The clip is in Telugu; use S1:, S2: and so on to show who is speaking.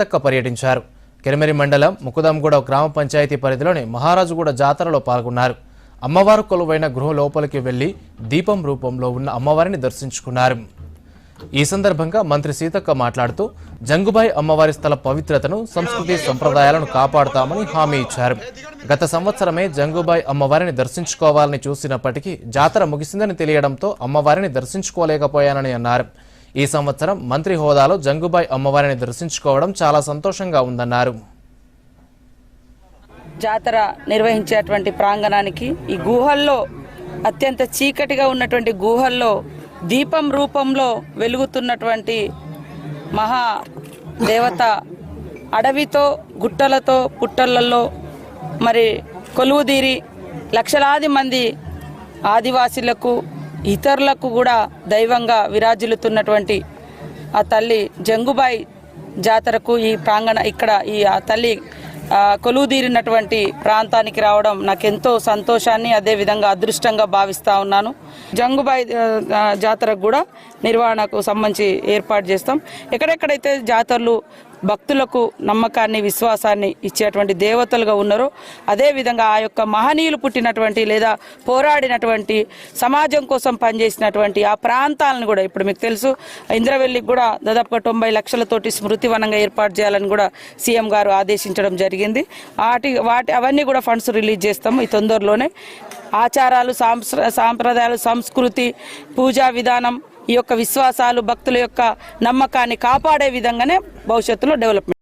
S1: తక్క పర్యటించారు. కెరమెరి మండలం ముకుదంగూడ గ్రామ పంచాయతీ పరిధిలోని మహారాజుగూడ జాతరలో పాల్గొన్నారు. అమ్మవారు కొలువైన గృహ లోపలికి వెళ్ళి దీపం రూపంలో ఉన్న అమ్మవారిని దర్శించుకున్నారు. ఈ సందర్భంగా మంత్రి సీతక్క మాట్లాడుతూ జంగుబాయి అమ్మవారి స్థల పవిత్రతను సంస్కృతి సంప్రదాయాలను కాపాడుతామని హామీ ఇచ్చారు. గత సంవత్సరమే జంగుబాయి అమ్మవారిని దర్శించుకోవాలని చూసినప్పటికీ జాతర ముగిసిందని తెలియడంతో అమ్మవారిని దర్శించుకోలేకపోయానని అన్నారు. ఈ సంవత్సరం మంత్రి హోదాలో జంగుబాయ్ అమ్మవారిని దర్శించుకోవడం చాలా సంతోషంగా ఉందన్నారు.
S2: జాతర నిర్వహించేటువంటి ప్రాంగణానికి ఈ గుహల్లో అత్యంత చీకటిగా ఉన్నటువంటి గుహల్లో దీపం రూపంలో వెలుగుతున్నటువంటి మహా దేవత అడవితో గుట్టలతో పుట్టలలో మరి కొలువుదీరి లక్షలాది మంది ఆదివాసులకు ఇతరులకు కూడా దైవంగా విరాజిల్లుతున్నటువంటి ఆ తల్లి జంగుబాయి జాతరకు ఈ ప్రాంగణ ఇక్కడ ఈ ఆ తల్లి కొలువుదీరినటువంటి ప్రాంతానికి రావడం నాకెంతో సంతోషాన్ని అదేవిధంగా అదృష్టంగా భావిస్తూ ఉన్నాను. జంగుబాయి జాతరకు కూడా నిర్వహణకు సంబంధించి ఏర్పాటు చేస్తాం. ఎక్కడెక్కడైతే జాతరలు భక్తులకు నమ్మకాన్ని విశ్వాసాన్ని ఇచ్చేటువంటి దేవతలుగా ఉన్నారో అదేవిధంగా ఆ యొక్క మహనీయులు పుట్టినటువంటి లేదా పోరాడినటువంటి సమాజం కోసం పనిచేసినటువంటి ఆ ప్రాంతాలను కూడా ఇప్పుడు మీకు తెలుసు. ఇంద్రవెల్లికి కూడా దాదాపుగా తొంభై లక్షలతోటి స్మృతి వనంగా ఏర్పాటు చేయాలని కూడా సీఎం గారు ఆదేశించడం జరిగింది. వాటి వాటి అవన్నీ కూడా ఫండ్స్ రిలీజ్ చేస్తాము ఈ తొందరలోనే. ఆచారాలు సాంప్రదాయాలు సంస్కృతి పూజా విధానం ఈ యొక్క విశ్వాసాలు భక్తుల యొక్క నమ్మకాన్ని కాపాడే విధంగానే భవిష్యత్తులో డెవలప్మెంట్